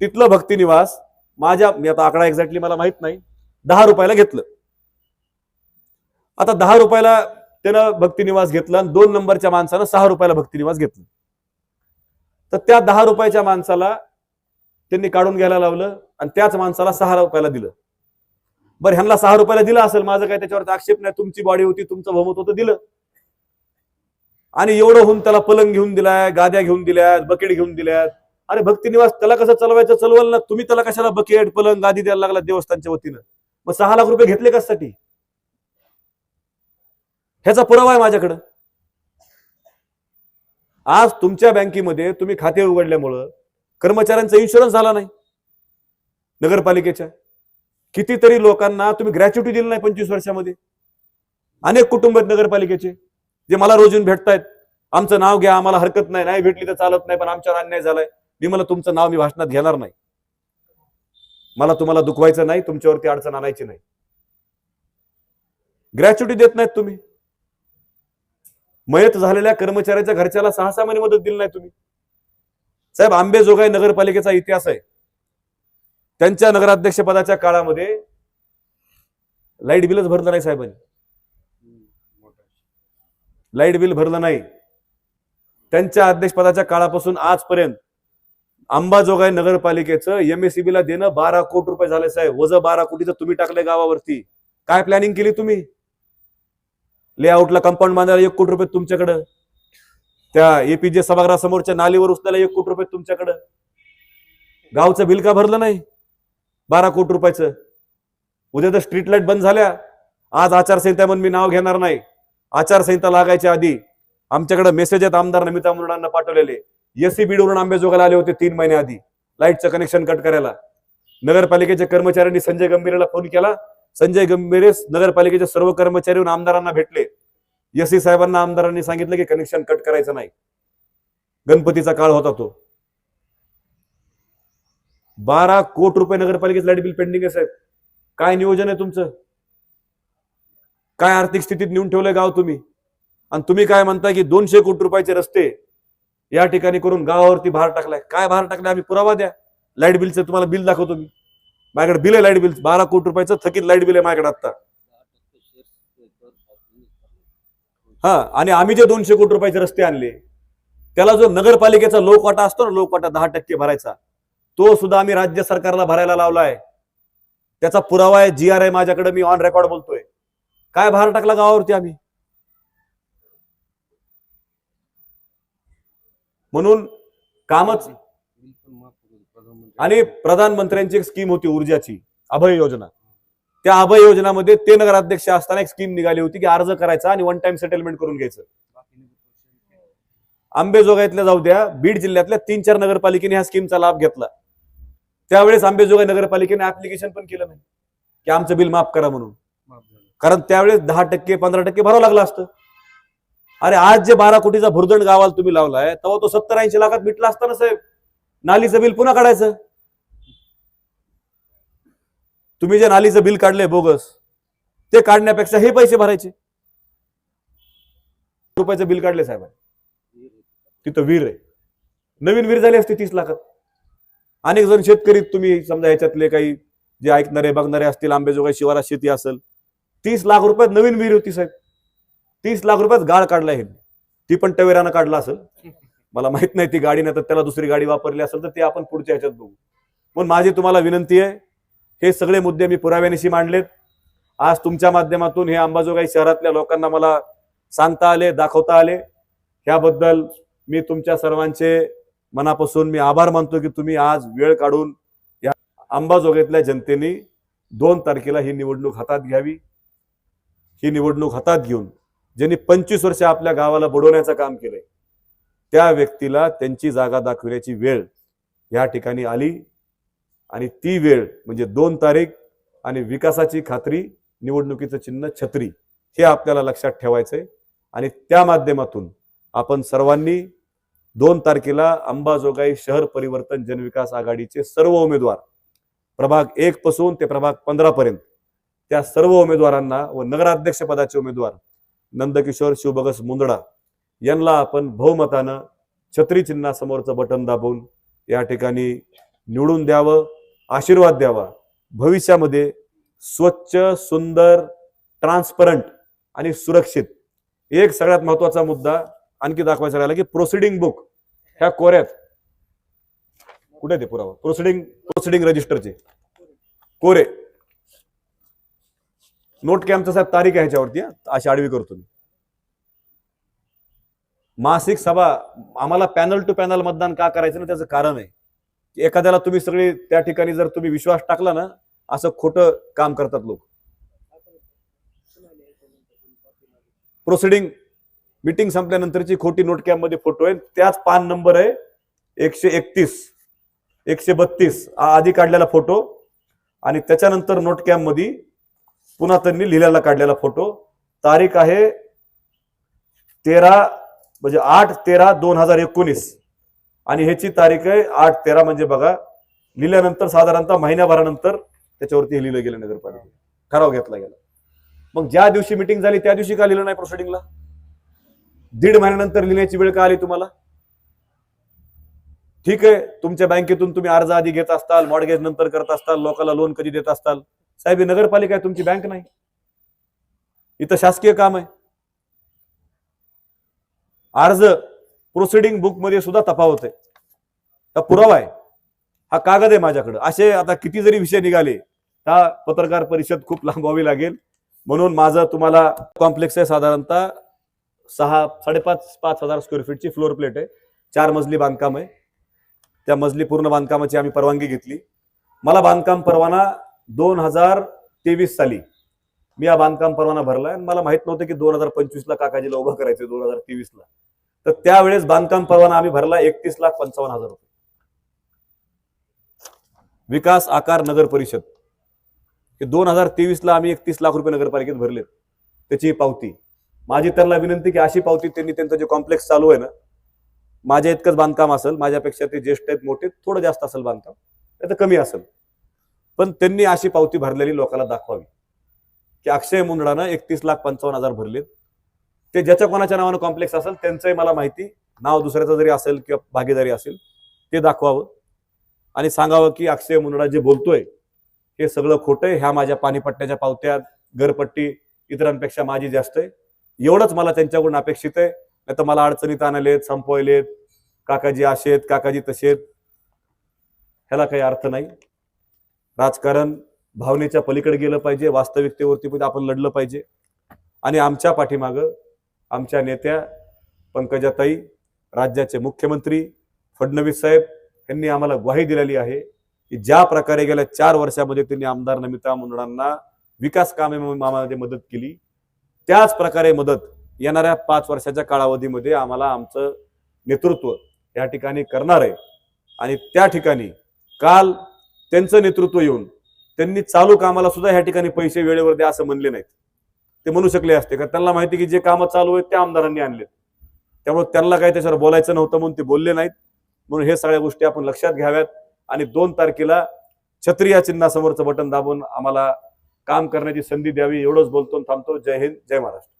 तिथलं भक्ती निवास माझ्या मी आता आकडा एक्झॅक्टली मला माहीत नाही. दहा रुपयाला घेतलं. आता दहा रुपयाला त्यानं भक्तिनिवास घेतला आणि दोन नंबरच्या माणसानं सहा रुपयाला भक्तिनिवास घेतलं. तर त्या दहा रुपयाच्या माणसाला त्यांनी काढून घ्यायला लावलं आणि त्याच माणसाला सहा रुपयाला दिलं. बरं ह्यांना सहा रुपयाला दिलं असेल माझं काय त्याच्यावर आक्षेप नाही. तुमची बॉडी होती तुमचं बहुमत होतं दिलं. आणि एवढं होऊन त्याला पलंग घेऊन दिलाय गाद्या घेऊन दिल्यात बकेट घेऊन दिल्यात. अरे भक्ती निवास त्याला कसं चालवायचं? चलवल ना. तुम्ही त्याला कशाला बकेट पलंग गादी द्यायला लागला देवस्थानच्या वतीनं? मग सहा लाख रुपये घेतले कशासाठी? ह्याचा पुरावा आहे माझ्याकडं. आज तुमच्या बँकेमध्ये तुम्ही खाते उघडल्यामुळं कर्मचाऱ्यांचा इन्शुरन्स झाला नाही. नगरपालिकेच्या. कितीतरी लोकांना तुम्ही ग्रॅच्युटी दिली नाही पंचवीस वर्षामध्ये. अनेक कुटुंब आहेत नगरपालिकेचे जे मला रोज येऊन भेटतायत. आमचं नाव घ्या आम्हाला हरकत नाही नाही भेटली तर चालत नाही पण आमच्यावर अन्याय झालाय. मी मला तुमचं नाव मी भाषणात घेणार नाही. मला तुम्हाला दुखवायचं नाही तुमच्यावरती अडचण आणायची नाही. ग्रॅच्युटी देत नाहीत तुम्ही. मयत झालेल्या कर्मचाऱ्याच्या घरच्याला सहा सहा महिने मदत दिली नाही तुम्ही. साहेब आंबेजोगाई नगरपालिकेचा इतिहास आहे. त्यांच्या नगराध्यक्ष पदाच्या काळामध्ये लाइट बिलच भरलं नाही साहेबांनी. लाइट बिल भरलं नाही. त्यांच्या अध्यक्षपदाच्या काळापासून आजपर्यंत अंबाजोगाई नगरपालिकेचं एमएससीबी ला देणं बारा कोटी रुपये झाले साहेब. वज बारा कोटीचं तुम्ही टाकलंय गावावरती. काय प्लॅनिंग केली तुम्ही? लेआउटला कंपाऊंड बांधायला एक कोटी रुपये तुमच्याकडं. त्या एपीजे सभागृहासमोरच्या नालीवर उचलायला एक कोटी रुपये तुमच्याकडं. गावचं बिल का भरलं नाही? बारा कोटी रुपयाचं. उद्या तर स्ट्रीट लाइट बंद झाल्या आज आचारसंहिता म्हणून मी नाव घेणार नाही. आचारसंहिता लागायच्या आधी आमच्याकडे मेसेज आहेत आमदार नमिता मुंडांना पाठवलेले. एससी बीडवरून आंबेजोगाला आले होते तीन महिने आधी. लाईटचं कनेक्शन कट करायला. नगरपालिकेच्या कर्मचाऱ्यांनी संजय गंभीरेला फोन केला. संजय गंभीरे नगरपालिकेच्या सर्व कर्मचारी आमदारांना भेटले. एससी साहेबांना आमदारांनी सांगितलं की कनेक्शन कट करायचं नाही. गणपतीचा काळ होता तो. बारा कोटी रुपये नगरपालिकेचं लाइट बिल पेंडिंग आहे साहेब. काय नियोजन आहे तुमचं? काय आर्थिक स्थितीत नेऊन ठेवलंय गाव तुम्ही? आणि तुम्ही काय म्हणताय की दोनशे कोटी रुपयाचे रस्ते या ठिकाणी करून गावावरती भार टाकलाय. काय भार टाकलाय? आम्ही पुरावा द्या. लाइट बिलचं तुम्हाला बिल दाखवतो मी. माझ्याकडे बिल आहे लाइट बिल बारा कोटी रुपयाचं थकीत लाइट बिल आहे माझ्याकडे आता हा आणि आम्ही जे दोनशे कोटी रुपयाचे रस्ते आणले त्याला जो नगरपालिकेचा लोकवाटा असतो ना लोकवाटा दहा टक्के भरायचा तो सुद्धा आम्ही राज्य सरकारला भरायला लावलाय. त्याचा पुरावा आहे जी आर आहे माझ्याकडे मी ऑन रेकॉर्ड बोलतोय. काय भार टाकला गावावरती आम्ही? म्हणून कामच आणि प्रधानमंत्र्यांची एक स्कीम होती ऊर्जाची अभय योजना. त्या अभय योजनामध्ये ते नगराध्यक्ष असताना एक स्कीम निघाली होती की अर्ज करायचा आणि वन टाइम सेटलमेंट करून घ्यायचं. आंबेजोगाईतल्या जाऊ द्या बीड जिल्ह्यातल्या तीन चार नगरपालिकेने ह्या स्कीमचा लाभ घेतला. त्यावेळेस आंबेजोगाई नगरपालिकेने ऍप्लिकेशन पण केलं नाही की आमचं बिल माफ करा म्हणून. कारण त्यावेळेस दहा टक्के पंधरा टक्के भरावं लागलं असतं. अरे आज जे बारा कोटीचा भुर्दंड गावाला तुम्ही लावलाय तेव्हा तो सत्तर ऐंशी लाखात मिटला असता ना साहेब. नालीचं बिल पुन्हा काढायचं. तुम्ही जे नालीचं बिल काढलंय बोगस ते काढण्यापेक्षा हे पैसे भरायचे. रुपयाचं बिल काढले साहेब. तिथं वीर आहे. नवीन वीर झाली असते तीस लाखात. अनेक जण शेतकरी तुम्ही समजा ह्याच्यातले काही जे ऐकणारे बघणारे असतील आंबेजोगाई शिवारात शेती असेल. तीस लाख रुपयात नवीन विहीर होती साहेब. तीस लाख रुपयात गाळ काढला आहे ती पण टवेरानं काढला असेल. मला माहीत नाही ती गाडी नाही तर त्याला दुसरी गाडी वापरली असेल तर ते आपण पुढच्या ह्याच्यात बघू. पण माझी तुम्हाला विनंती आहे हे सगळे मुद्दे मी पुराव्यानिशी मांडलेत. आज तुमच्या माध्यमातून हे अंबाजोगाई शहरातल्या लोकांना मला सांगता आले दाखवता आले. ह्याबद्दल मी तुमच्या सर्वांचे मनापासून मी आभार मानतो की तुम्ही आज वेळ काढून या अंबाजोगाईतल्या जनतेने दोन तारखेला ही निवडणूक हातात घ्यावी. ही निवडणूक हातात घेऊन ज्यांनी पंचवीस वर्ष आपल्या गावाला बुडवण्याचं काम केलंय त्या व्यक्तीला त्यांची जागा दाखविण्याची वेळ या ठिकाणी आली आणि ती वेळ म्हणजे दोन तारीख आणि विकासाची खात्री निवडणुकीचं चिन्ह छत्री हे आपल्याला लक्षात ठेवायचंय. आणि त्या माध्यमातून आपण सर्वांनी दोन तारखेला अंबाजोगाई शहर परिवर्तन जनविकास आघाडीचे सर्व उमेदवार प्रभाग एक पासून ते प्रभाग पंधरा पर्यंत त्या सर्व उमेदवारांना व नगराध्यक्ष पदाचे उमेदवार नंदकिशोर शिवभगस मुंदडा यांना आपण बहुमतानं छत्री चिन्हासमोरचं बटन दाबून या ठिकाणी निवडून द्यावं आशीर्वाद द्यावा. भविष्यामध्ये स्वच्छ सुंदर ट्रान्सपरंट आणि सुरक्षित एक सगळ्यात महत्त्वाचा मुद्दा आणखी दाखवायचा राहिला की प्रोसिडिंग बुक ह्या कोऱ्यात कुठे ते पुरावा? प्रोसिडिंग प्रोसिडिंग रजिस्टरचे कोरे. नोट कॅम्पचा साहेब तारीख आहे ह्याच्यावरती अशी आडवी करतो मी मासिक सभा आम्हाला पॅनल टू पॅनल मतदान का करायचं ना त्याचं कारण आहे. की एखाद्याला तुम्ही सगळे त्या ठिकाणी जर तुम्ही विश्वास टाकला ना असं खोटं काम करतात लोक. प्रोसिडिंग मिटिंग संपल्यानंतरची खोटी नोट कॅम्पमध्ये फोटो आहे. त्याच पान नंबर आहे एकशे एकतीस एकशे बत्तीस. आधी काढलेला फोटो. आणि त्याच्यानंतर नोट कॅम्पमध्ये पुन्हा त्यांनी लिहिलेला काढलेला फोटो. तारीख आहे तेरा म्हणजे आठ तेरा दोन हजार एकोणीस. आणि ह्याची तारीख आहे आठ तेरा म्हणजे बघा लिहिल्यानंतर साधारणतः महिन्याभरानंतर त्याच्यावरती लिहिलं गेलं नगरपालिकेत. ठराव घेतला गेला. मग ज्या दिवशी मिटिंग झाली त्या दिवशी का लिहिलं नाही प्रोसिडिंगला दीड महिन्यानंतर लिहिण्याची वेळ का आली तुम्हाला? ठीक आहे तुमच्या बँकेतून तुम्ही अर्ज आधी घेत असताल मॉडगेज नंतर करत असताल लोकांना लोन कधी देत असताल? साहेब ही नगरपालिका आहे तुमची बँक नाही. इथं शासकीय काम आहे. अर्ज प्रोसिडिंग बुकमध्ये सुद्धा तफावत आहे. हा पुरावा आहे. हा कागद आहे माझ्याकडे. असे आता किती जरी विषय निघाले हा पत्रकार परिषद खूप लांबवावी लागेल. म्हणून माझं तुम्हाला कॉम्प्लेक्स आहे साधारणतः सहा साडेपाच पाच हजार स्क्वेअर फीटची फ्लोअर प्लेट आहे. चार मजली बांधकाम आहे. त्या मजली पूर्ण बांधकामाची आम्ही परवानगी घेतली. मला बांधकाम परवाना दोन हजार तेवीस साली मी हा बांधकाम परवाना भरला आणि मला माहीत नव्हतं की दोन हजार पंचवीसला काकाजीला उभं करायचं दोन हजार तेवीसला. तर त्यावेळेस बांधकाम परवाना आम्ही भरला एकतीस लाख पंचावन्न हजार रुपये. विकास आकार नगर परिषद. की दोन हजार तेवीसला आम्ही एकतीस लाख रुपये नगरपालिकेत भरलेत. त्याची पावती. माझी त्यांना विनंती की अशी पावती त्यांनी त्यांचं जे कॉम्प्लेक्स चालू आहे ना माझ्या इतकंच बांधकाम असेल माझ्यापेक्षा ते ज्येष्ठ आहेत मोठे थोडं जास्त असेल बांधकाम नाही तर कमी असेल. पण त्यांनी अशी पावती भरलेली लोकांना दाखवावी. की अक्षय मुंदडानं एकतीस लाख पंचावन्न हजार भरलेत. ते ज्याच्या कोणाच्या नावानं कॉम्प्लेक्स असेल त्यांचंही मला माहिती. नाव दुसऱ्याचं जरी असेल किंवा भागीदारी असेल ते दाखवावं. आणि सांगावं की अक्षय मुंदडा जे बोलतोय हे सगळं खोटं आहे. ह्या माझ्या पाणीपट्ट्याच्या पावत्यात घरपट्टी इतरांपेक्षा माझी जास्त आहे. एवढंच मला त्यांच्याकडून अपेक्षित आहे. नाही तर मला अडचणीत आणलेत संपवलेत काकाजी असेत आहेत काकाजी तसे आहेत. ह्याला काही अर्थ नाही. राजकारण भावनेच्या पलीकडे गेलं पाहिजे वास्तविकतेवरती पण आपण लढलं पाहिजे. आणि आमच्या पाठीमागं आमच्या नेत्या पंकजाताई राज्याचे मुख्यमंत्री फडणवीस साहेब यांनी आम्हाला ग्वाही दिलेली आहे की ज्या प्रकारे गेल्या चार वर्षामध्ये त्यांनी आमदार नमिता मुंडांना विकास कामामध्ये मदत केली त्याच प्रकारे मदत येणाऱ्या पाच वर्षाच्या कालावधीमध्ये आम्हाला आमचं नेतृत्व या ठिकाणी करणार आहे. आणि त्या ठिकाणी काल त्यांचं नेतृत्व येऊन त्यांनी चालू कामाला सुद्धा ह्या ठिकाणी पैसे वेळेवर द्या असं म्हणले नाहीत. ते म्हणू शकले असते का त्यांना माहिती की जे कामं चालू आहेत त्या आमदारांनी आणलेत. त्यामुळे त्यांना काही त्याच्यावर बोलायचं नव्हतं म्हणून ते बोलले नाहीत. म्हणून हे सगळ्या गोष्टी आपण लक्षात घ्याव्यात आणि दोन तारखेला छत्री या चिन्हासमोरचं बटन दाबून आम्हाला काम करण्याची संधी द्यावी एवढंच बोलतो थांबतो. जय हिंद जय महाराष्ट्र.